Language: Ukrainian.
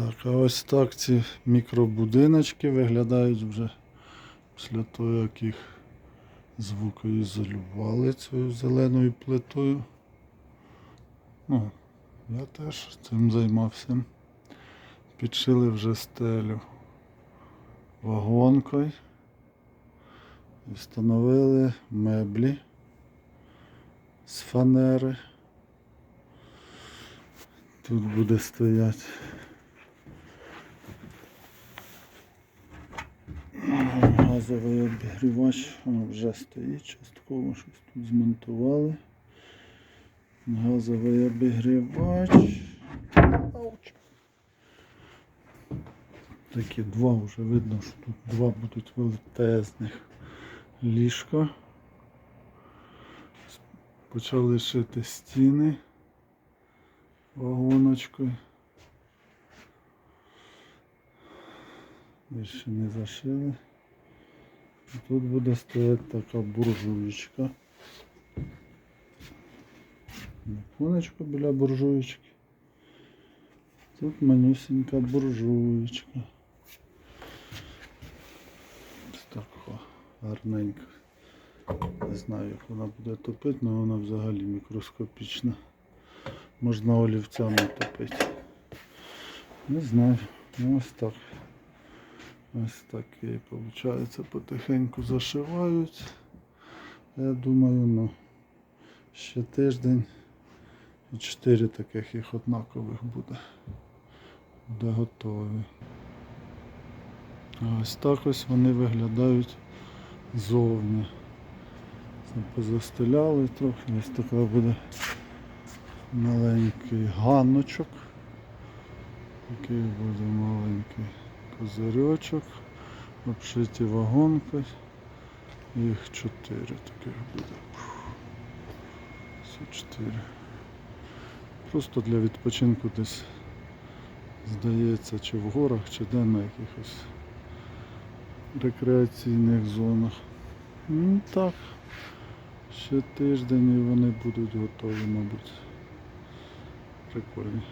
Так, а ось так ці мікробудиночки виглядають вже після того, як їх звукоізолювали цією зеленою плитою. Ну, я теж цим займався. Підшили вже стелю вагонкою. І встановили меблі з фанери. Тут буде стояти газовий обігрівач, вже стоїть, частково щось тут змонтували. Газовий обігрівач. Такі два вже видно, що тут два будуть величезних ліжка. Почали шити стіни вагоночкою. Більше не зашили. Тут буде стояти така буржуєчка. Віконечко біля буржуєчки. Тут манюсенька буржуєчка. Ось так о, гарненько. Не знаю, як вона буде топити, але вона взагалі мікроскопічна. Можна олівцями топити. Не знаю. Ну, ось так. Ось такий, виходить, потихеньку зашивають. Я думаю, ну, ще тиждень і чотири таких їх однакових буде. Буде готові. Ось так ось вони виглядають зовні. Це Позастеляли трохи, ось така буде маленький ганочок. Такий буде маленький козирьочок, обшиті вагонкою. Їх чотири таких буде. Все чотири. Просто для відпочинку десь здається, чи в горах, чи де на якихось рекреаційних зонах. Ну так, ще тиждень і вони будуть готові, мабуть. Прикольні.